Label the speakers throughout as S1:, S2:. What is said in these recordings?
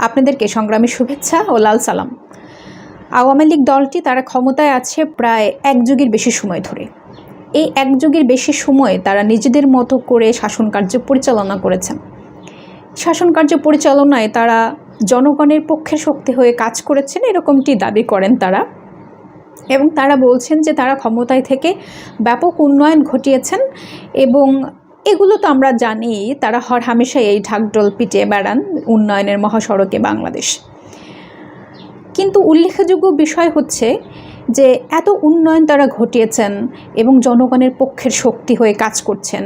S1: আপনাদেরকে সংগ্রামী শুভেচ্ছা ও লাল সালাম। আওয়ামী লীগ দলটি তারা ক্ষমতায় আছে প্রায় এক যুগের বেশি সময় ধরে। এই এক যুগের বেশি সময় তারা নিজেদের মতো করে শাসন কার্য পরিচালনা করেছেন। শাসন কার্য পরিচালনায় তারা জনগণের পক্ষে শক্তি হয়ে কাজ করেছেন, এরকমটি দাবি করেন তারা। এবং তারা বলছেন যে তারা ক্ষমতায় থেকে ব্যাপক উন্নয়ন ঘটিয়েছেন এবং এগুলো তো আমরা জানি, তারা হর হামেশাই এই ঢাকঢোল পিটিয়ে বেড়ান উন্নয়নের মহাসড়কে বাংলাদেশ। কিন্তু উল্লেখযোগ্য বিষয় হচ্ছে যে এত উন্নয়ন তারা ঘটিয়েছেন এবং জনগণের পক্ষের শক্তি হয়ে কাজ করছেন,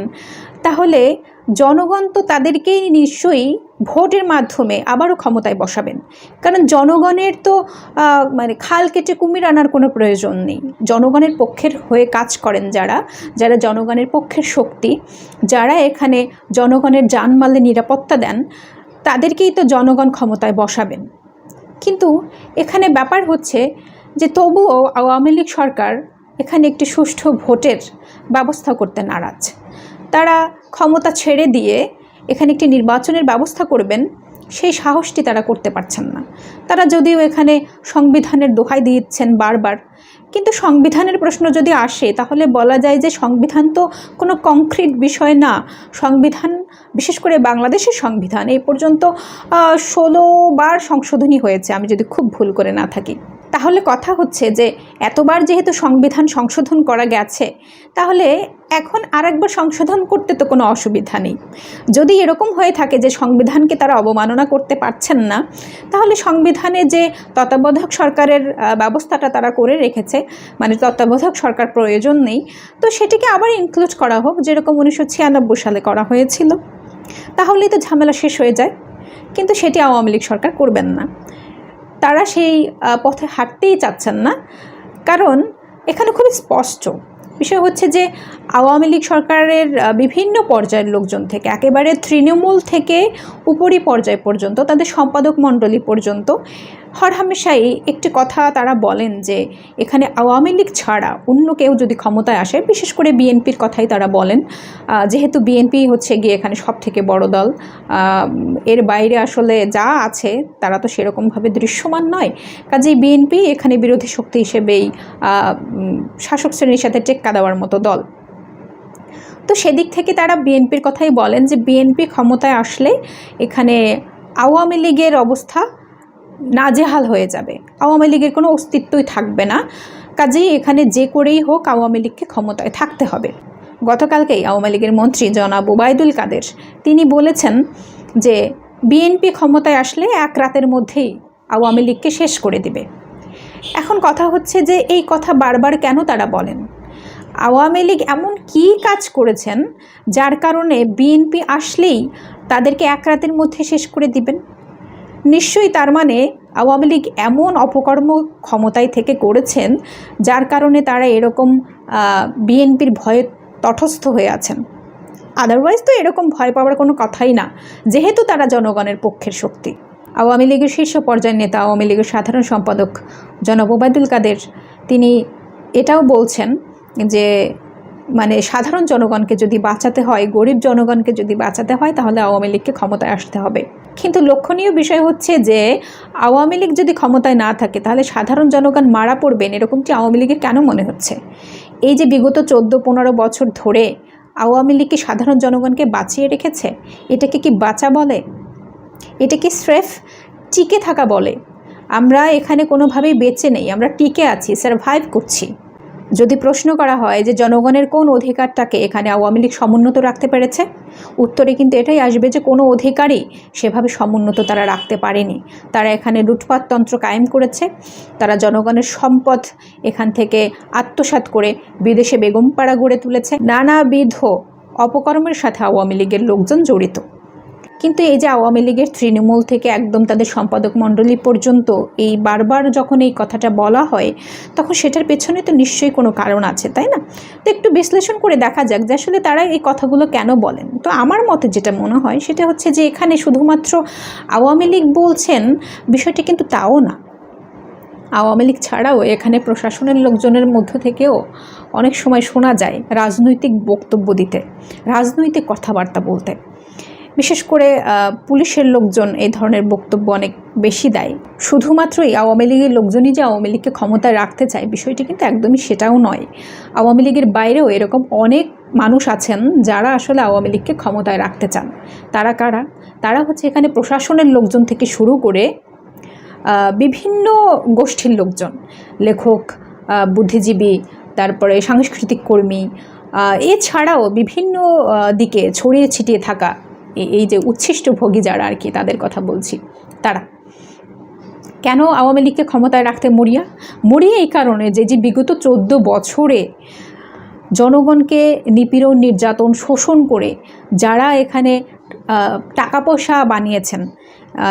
S1: তাহলে জনগণ তো তাদেরকেই নিশ্চয়ই ভোটের মাধ্যমে আবারও ক্ষমতায় বসাবেন। কারণ জনগণের তো মানে খাল কেটে কুমির আনার কোনো প্রয়োজন নেই। জনগণের পক্ষের হয়ে কাজ করেন যারা যারা জনগণের পক্ষের শক্তি, যারা এখানে জনগণের জানমালে নিরাপত্তা দেন, তাদেরকেই তো জনগণ ক্ষমতায় বসাবেন। কিন্তু এখানে ব্যাপার হচ্ছে যে তবুও আওয়ামী লীগ সরকার এখানে একটি সুষ্ঠু ভোটের ব্যবস্থা করতে নারাজ। তারা ক্ষমতা ছেড়ে দিয়ে এখানে একটি নির্বাচনের ব্যবস্থা করবেন, সেই সাহসটি তারা করতে পারছেন না। তারা যদিও এখানে সংবিধানের দোহাই দিচ্ছেন বারবার, কিন্তু সংবিধানের প্রশ্ন যদি আসে, তাহলে বলা যায় যে সংবিধান তো কোনো কংক্রিট বিষয় না। সংবিধান, বিশেষ করে বাংলাদেশের সংবিধান, এই পর্যন্ত ষোলো বার সংশোধনী হয়েছে, আমি যদি খুব ভুল করে না থাকি। তাহলে কথা হচ্ছে যে, এতবার যেহেতু সংবিধান সংশোধন করা গেছে, তাহলে এখন আর একবার সংশোধন করতে তো কোনো অসুবিধা নেই। যদি এরকম হয়ে থাকে যে, সংবিধানকে তারা অবমাননা করতে পারছেন না, তাহলে সংবিধানে যে তত্ত্বাবধায়ক সরকারের ব্যবস্থাটা তারা করে রেখেছে মানে তত্ত্বাবধায়ক সরকার প্রয়োজন নেই, তো সেটিকে আবার ইনক্লুড করা হোক, যেরকম উনিশশো ছিয়ানব্বই সালে করা হয়েছিল। তাহলেই তো ঝামেলা শেষ হয়ে যায়, কিন্তু সেটি আওয়ামী লীগ সরকার করবেন না। তারা সেই পথে হাঁটতেই চাচ্ছেন না। কারণ এখানে খুবই স্পষ্ট। বিষয় হচ্ছে যে আওয়ামী লীগ সরকারের বিভিন্ন পর্যায়ের লোকজন থেকে, একেবারে তৃণমূল থেকে উপরি পর্যায় পর্যন্ত, তাদের সম্পাদক মণ্ডলী পর্যন্ত হরহামেশাই একটি কথা তারা বলেন যে, এখানে আওয়ামী লীগ ছাড়া অন্য কেউ যদি ক্ষমতায় আসে, বিশেষ করে বিএনপির কথাই তারা বলেন যেহেতু বিএনপি হচ্ছে গিয়ে এখানে সব থেকে বড় দল এর বাইরে আসলে যা আছে, তারা তো সেরকমভাবে দৃশ্যমান নয়। কাজেই বিএনপি এখানে বিরোধী শক্তি হিসেবেই শাসক শ্রেণির সাথে টেক্কা দেওয়ার মতো দল। তো সেদিক থেকে তারা বিএনপির কথাই বলেন যে বিএনপি ক্ষমতায় আসলে এখানে আওয়ামী লীগের অবস্থা নাজেহাল হয়ে যাবে। আওয়ামী লীগের কোনো অস্তিত্বই থাকবে না। কাজেই এখানে যে করেই হোক আওয়ামী লীগকে ক্ষমতায় থাকতে হবে। গতকালকেই আওয়ামী লীগের মন্ত্রী জনাব ওবায়দুল কাদের, তিনি বলেছেন যে বিএনপি ক্ষমতায় আসলে এক রাতের মধ্যেই আওয়ামী লীগকে শেষ করে দিবে। এখন কথা হচ্ছে যে এই কথা বারবার কেন তারা বলেন? আওয়ামী লীগ এমন কী কাজ করেছেন যার কারণে বিএনপি আসলেই তাদেরকে এক রাতের মধ্যে শেষ করে দিবেন? নিশ্চয়ই তার মানে আওয়ামী লীগ এমন অপকর্ম ক্ষমতায় থেকে করেছেন যার কারণে তারা এরকম বিএনপির ভয়ে তটস্থ হয়ে আছেন। আদারওয়াইজ তো এরকম ভয় পাওয়ার কোনো কথাই না, যেহেতু তারা জনগণের পক্ষের শক্তি। আওয়ামী লীগের শীর্ষ পর্যায়ের নেতা, আওয়ামী লীগের সাধারণ সম্পাদক জনাব ওবায়দুল কাদের, তিনি এটাও বলছেন যে মানে সাধারণ জনগণকে যদি বাঁচাতে হয়, গরিব জনগণকে যদি বাঁচাতে হয়, তাহলে আওয়ামী লীগকে ক্ষমতায় আসতে হবে। কিন্তু লক্ষণীয় বিষয় হচ্ছে যে, আওয়ামী লীগ যদি ক্ষমতায় না থাকে, তাহলে সাধারণ জনগণ মারা পড়বেন, এরকমটি আওয়ামী লীগের কেন মনে হচ্ছে? এই যে বিগত চোদ্দ পনেরো বছর ধরে আওয়ামী লীগ কি সাধারণ জনগণকে বাঁচিয়ে রেখেছে? এটাকে কি বাঁচা বলে? এটা কি স্রেফ টিকে থাকা বলে? আমরা এখানে কোনোভাবেই বেঁচে নেই, আমরা টিকে আছি, সারভাইভ করছি। যদি প্রশ্ন করা হয় যে জনগণের কোন অধিকারটাকে এখানে আওয়ামী লীগ সমুন্নত রাখতে পেরেছে? উত্তরে কিন্তু এটাই আসবে যে কোনো অধিকারই সেভাবে সমুন্নত তারা রাখতে পারেনি। তারা এখানে লুটপাটতন্ত্র কায়েম করেছে। তারা জনগণের সম্পদ এখান থেকে আত্মসাৎ করে বিদেশে বেগমপাড়া গড়ে তুলেছে। নানাবিধ অপকর্মের সাথে আওয়ামী লীগের লোকজন জড়িত। কিন্তু এই যে আওয়ামী লীগের তৃণমূল থেকে একদম তাদের সম্পাদক মণ্ডলী পর্যন্ত এই বারবার যখন এই কথাটা বলা হয়, তখন সেটার পেছনে তো নিশ্চয়ই কোনো কারণ আছে, তাই না? তো একটু বিশ্লেষণ করে দেখা যাক যে আসলে তারা এই কথাগুলো কেন বলেন। তো আমার মতে যেটা মনে হয়, সেটা হচ্ছে যে এখানে শুধুমাত্র আওয়ামী লীগ বলছেন বিষয়টি কিন্তু তাও না। আওয়ামী লীগ ছাড়াও এখানে প্রশাসনের লোকজনের মধ্য থেকেও অনেক সময় শোনা যায় রাজনৈতিক বক্তব্য দিতে, রাজনৈতিক কথাবার্তা বলতে। বিশেষ করে পুলিশের লোকজন এই ধরনের বক্তব্য অনেক বেশি দেয়। শুধুমাত্রই আওয়ামী লীগের লোকজনই যে আওয়ামী লীগকে ক্ষমতায় রাখতে চায়, বিষয়টি কিন্তু একদমই সেটাও নয়। আওয়ামী লীগের বাইরেও এরকম অনেক মানুষ আছেন যারা আসলে আওয়ামী লীগকে ক্ষমতায় রাখতে চান। তারা কারা? তারা হচ্ছে এখানে প্রশাসনের লোকজন থেকে শুরু করে বিভিন্ন গোষ্ঠীর লোকজন। লেখক বুদ্ধিজীবী, তারপরে সাংস্কৃতিক কর্মী এছাড়াও বিভিন্ন দিকে ছড়িয়ে ছিটিয়ে থাকা এই- যে উচ্ছিষ্ট ভোগী যারা আর কি তাদের কথা বলছি। তারা। কেন আওয়ামী লীগকে ক্ষমতায় রাখতে মরিয়া? মরিয়া এই কারণে যে যে বিগত চোদ্দ বছরে জনগণকে নিপীড়ন, নির্যাতন, শোষণ করে যারা এখানে টাকা পয়সা বানিয়েছেন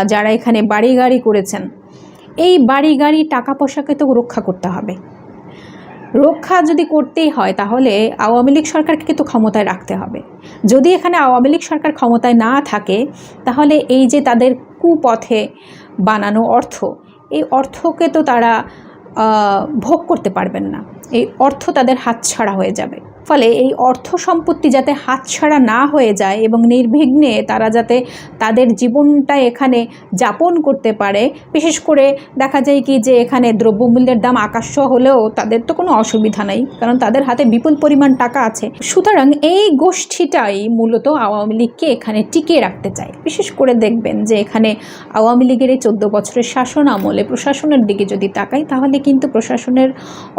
S1: যারা এখানে বাড়ি গাড়ি করেছেন, এই বাড়ি গাড়ি টাকা পয়সাকে তো রক্ষা করতে হবে। রক্ষা যদি করতেই হয়, তাহলে আওয়ামী লীগ সরকারকে কিন্তু ক্ষমতায় রাখতে হবে। যদি এখানে আওয়ামী লীগ সরকার ক্ষমতায় না থাকে, তাহলে এই যে তাদের কুপথে বানানো অর্থ, এই অর্থকে তো তারা ভোগ করতে পারবেন না। এই অর্থ তাদের হাতছাড়া হয়ে যাবে। ফলে এই অর্থ সম্পত্তি যাতে হাতছাড়া না হয়ে যায় এবং নির্বিঘ্নে তারা যাতে তাদের জীবনটা এখানে যাপন করতে পারে, বিশেষ করে দেখা যায় কি যে এখানে দ্রব্যমূল্যের দাম আকাশ হলেও তাদের তো কোনো অসুবিধা নেই, কারণ তাদের হাতে বিপুল পরিমাণ টাকা আছে। সুতরাং এই গোষ্ঠীটাই মূলত আওয়ামী লীগকে এখানে টিকিয়ে রাখতে চায়। বিশেষ করে দেখবেন যে এখানে আওয়ামী লীগের এই চোদ্দ বছরের শাসন আমলে প্রশাসনের দিকে যদি তাকাই, তাহলে কিন্তু প্রশাসনের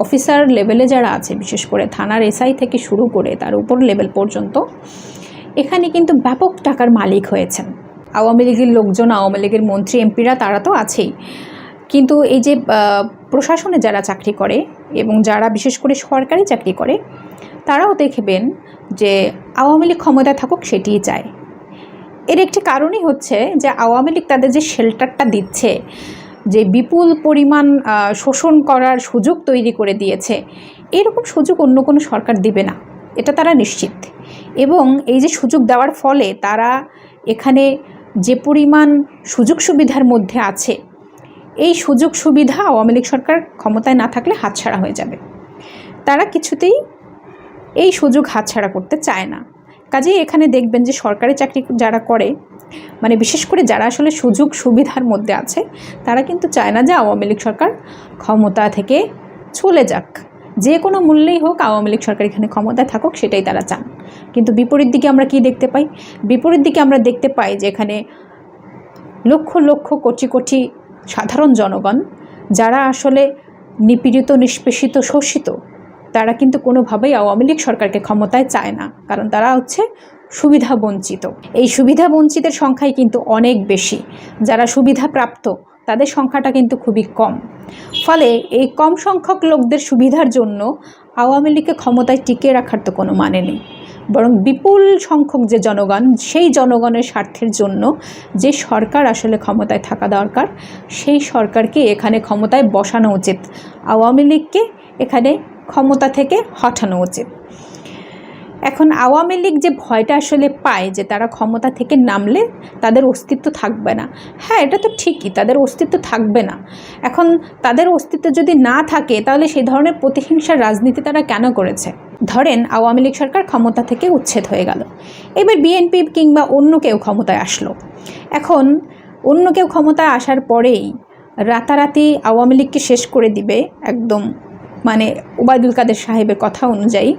S1: অফিসার লেভেলে যারা আছে, বিশেষ করে থানার এসআই থেকে শুরু করে তার উপর লেভেল পর্যন্ত, এখানে কিন্তু ব্যাপক টাকার মালিক হয়েছেন। আওয়ামী লীগের লোকজন, আওয়ামী লীগের মন্ত্রী, এমপিরা তারা তো আছেই। কিন্তু এই যে প্রশাসনে যারা চাকরি করে এবং যারা বিশেষ করে সরকারি চাকরি করে, তারাও দেখবেন যে আওয়ামী লীগ ক্ষমতায় থাকুক সেটিই চায়। এর একটি কারণই হচ্ছে যে আওয়ামী লীগ তাদের যে শেল্টারটা দিচ্ছে, যে বিপুল পরিমাণ শোষণ করার সুযোগ তৈরি করে দিয়েছে এরকম সুযোগ অন্য কোনো সরকার দিবে না। এটা তারা নিশ্চিত। এবং এই যে সুযোগ দেওয়ার ফলে তারা এখানে যে পরিমাণ সুযোগ সুবিধার মধ্যে আছে, এই সুযোগ সুবিধা আওয়ামী লীগ সরকার ক্ষমতায় না থাকলে হাতছাড়া হয়ে যাবে। তারা কিছুতেই এই সুযোগ হাতছাড়া করতে চায় না। কাজেই এখানে দেখবেন যে সরকারি চাকরি যারা করে মানে বিশেষ করে যারা আসলে সুযোগ সুবিধার মধ্যে আছে, তারা কিন্তু চায় না যে আওয়ামী লীগ সরকার ক্ষমতা থেকে চলে যাক। যে কোনো মূল্যেই হোক আওয়ামী লীগ সরকার এখানে ক্ষমতায় থাকুক, সেটাই তারা চান। কিন্তু বিপরীত দিকে আমরা কি দেখতে পাই? বিপরীত দিকে আমরা দেখতে পাই যে এখানে লক্ষ লক্ষ কোটি কোটি সাধারণ জনগণ, যারা আসলে নিপীড়িত, নিষ্পেষিত, শোষিত, তারা কিন্তু কোনোভাবেই আওয়ামী লীগ সরকারকে ক্ষমতায় চায় না। কারণ তারা হচ্ছে সুবিধা বঞ্চিত। এই সুবিধা বঞ্চিতের সংখ্যাই কিন্তু অনেক বেশি। যারা সুবিধা প্রাপ্ত তাদের সংখ্যাটা কিন্তু খুবই কম। ফলে এই কম সংখ্যক লোকদের সুবিধার জন্য আওয়ামী লীগকে ক্ষমতায় টিকিয়ে রাখার তো কোনো মানে নেই। বরং বিপুল সংখ্যক যে জনগণ, সেই জনগণের স্বার্থের জন্য যে সরকার আসলে ক্ষমতায় থাকা দরকার, সেই সরকারকে এখানে ক্ষমতায় বসানো উচিত। আওয়ামী লীগকে এখানে ক্ষমতা থেকে হটানো উচিত। এখন আওয়ামী লীগ যে ভয়টা আসলে পায় যে তারা ক্ষমতা থেকে নামলে তাদের অস্তিত্ব থাকবে না। হ্যাঁ এটা তো ঠিকই, তাদের অস্তিত্ব থাকবে না। এখন তাদের অস্তিত্ব যদি না থাকে, তাহলে সেই ধরনের প্রতিহিংসার রাজনীতি তারা কেন করেছে? ধরেন আওয়ামী লীগ সরকার ক্ষমতা থেকে উচ্ছেদ হয়ে গেল। এবার বিএনপি কিংবা অন্য কেউ ক্ষমতায় আসলো। এখন অন্য কেউ ক্ষমতায় আসার পরেই রাতারাতি আওয়ামী লীগকে শেষ করে দিবে একদম মানে ওবায়দুল কাদের সাহেবের কথা অনুযায়ী,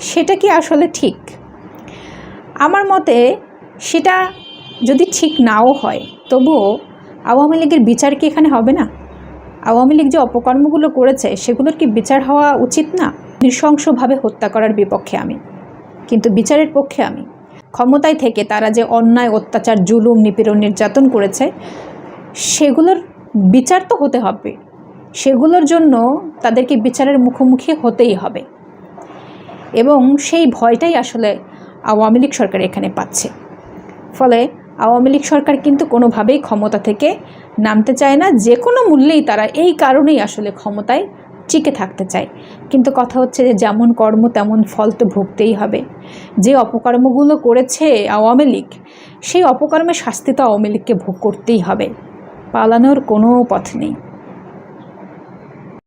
S1: সেটা কি আসলে ঠিক? আমার মতে সেটা যদি ঠিক নাও হয়, তবুও আওয়ামী লীগের বিচার কি এখানে হবে না? আওয়ামী লীগ যে অপকর্মগুলো করেছে, সেগুলোর কি বিচার হওয়া উচিত না? নৃশংসভাবে হত্যা করার বিপক্ষে আমি। কিন্তু বিচারের পক্ষে আমি। ক্ষমতায় থেকে তারা যে অন্যায়, অত্যাচার, জুলুম, নিপীড়ন, নির্যাতন করেছে, সেগুলোর বিচার তো হতে হবে। সেগুলোর জন্য তাদেরকে বিচারের মুখোমুখি হতেই হবে। এবং সেই ভয়টাই আসলে আওয়ামী লীগ সরকার এখানে পাচ্ছে। ফলে আওয়ামী লীগ সরকার কিন্তু কোনোভাবেই ক্ষমতা থেকে নামতে চায় না যে কোনো মূল্যেই তারা এই কারণেই আসলে ক্ষমতায় টিকে থাকতে চায়। কিন্তু কথা হচ্ছে যে যেমন কর্ম তেমন ফল তো ভুগতেই হবে। যে অপকর্মগুলো করেছে আওয়ামী লীগ, সেই অপকর্মের শাস্তি তো আওয়ামী লীগকে ভোগ করতেই হবে। পালানোর কোনো পথ নেই।